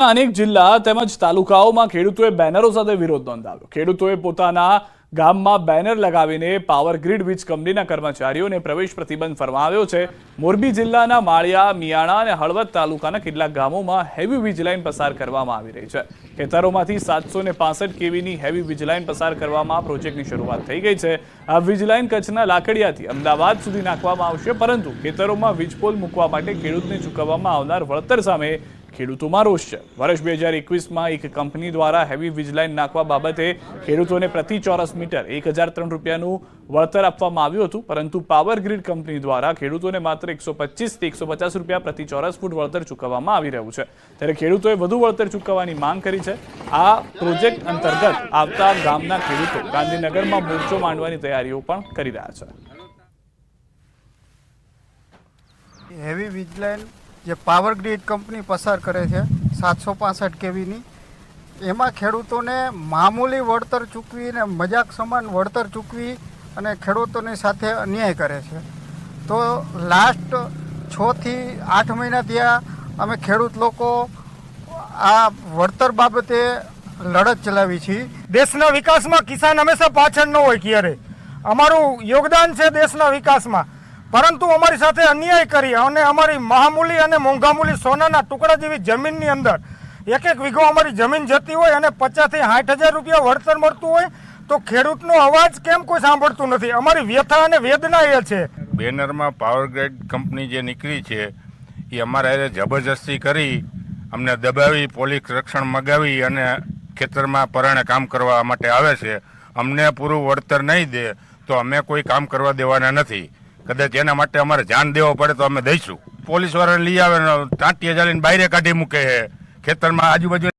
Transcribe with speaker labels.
Speaker 1: અનેક જિલ્લા તેમજ તાલુકાઓમાં ખેડૂતોએ બેનરો સાથે વિરોધ નોંધાવ્યો. ખેડૂતોએ પોતાના ગામમાં બેનર લગાવીને પાવર ગ્રીડ વીજ કંપનીના કર્મચારીઓને પ્રવેશ પ્રતિબંધ ફરમાવ્યો છે. મોરબી જિલ્લાના માળિયા, મિયાણા અને હળવદ તાલુકાના કેટલાક ગામોમાં હેવી વીજ પસાર કરવામાં આવી રહી છે. ખેતરોમાંથી સાતસો ને પાસઠ કેવીની હેવી વીજ પસાર કરવામાં પ્રોજેક્ટની શરૂઆત થઈ ગઈ છે. આ વીજ કચ્છના લાકડિયાથી અમદાવાદ સુધી નાખવામાં આવશે, પરંતુ ખેતરોમાં વીજપોલ મૂકવા માટે ખેડૂતને ચૂકવવામાં આવનાર વળતર સામે ખેડૂતોમાં રોષ છે વર્ષ બે હજાર એકવીસમાં એક કંપની દ્વારા હેવી વીજલાઇન નાખવા બાબતે ખેડૂતોને પ્રતિ ચોરસ મીટર એક હજાર ત્રણ રૂપિયાનું વળતર આપવામાં આવ્યું હતું, પરંતુ પાવર ગ્રીડ કંપની દ્વારા ખેડૂતોને માત્ર એકસો પચીસથી એકસો પચાસ રૂપિયા પ્રતિ ચોરસ ફૂટ વળતર ચૂકવવામાં આવી રહ્યું છે. ત્યારે ખેડૂતોએ વધુ વળતર ચૂકવવાની માંગ કરી છે. આ પ્રોજેક્ટ અંતર્ગત આવતા ગામના ખેડૂતો ગાંધીનગરમાં મોરચો માંડવાની તૈયારીઓ પણ કરી રહ્યા છે.
Speaker 2: હેવી વીજ લાઇન જે પાવર ગ્રીડ કંપની પસાર કરે છે, સાતસો પાસઠ કેવીની, એમાં ખેડૂતોને મામૂલી વળતર ચૂકવી અને મજાક સમાન વળતર ચૂકવી અને ખેડૂતોની સાથે અન્યાય કરે છે. તો લાસ્ટ છથી આઠ મહિના થયા, અમે ખેડૂત લોકો આ વળતર બાબતે લડત ચલાવી છીએ
Speaker 3: દેશના વિકાસમાં કિસાન હંમેશા પાછળ ન હોય ક્યારે. અમારું યોગદાન છે દેશના વિકાસમાં. પરંતુ અમારી સાથે અન્યાય કરી અને અમારી મહામૂલી અને મોંઘામૂલી સોનાના ટુકડા જેવી જમીનની અંદર એક એક વીઘો અમારી જમીન જતી હોય અને પચાસથી સાઠ હજાર રૂપિયા વળતર મળતું હોય તો ખેડૂતનો અવાજ કેમ કોઈ સાંભળતું નથી? અમારી વ્યથા અને વેદના એ છે.
Speaker 4: બેનરમાં પાવર ગ્રેડ કંપની જે નીકળી છે, એ અમારા જબરજસ્તી કરી, અમને દબાવી, પોલીસ રક્ષણ મગાવી અને ખેતરમાં પરાણે કામ કરવા માટે આવે છે. અમને પૂરું વળતર નહીં દે તો અમે કોઈ કામ કરવા દેવાના નથી. કદાચ એના માટે અમારે ધ્યાન દેવો પડે તો અમે દઈશું. પોલીસ વાળાને લઈ આવે હજાર ચાલીને બાયરે કાઢી મૂકે છે. ખેતરમાં આજુબાજુ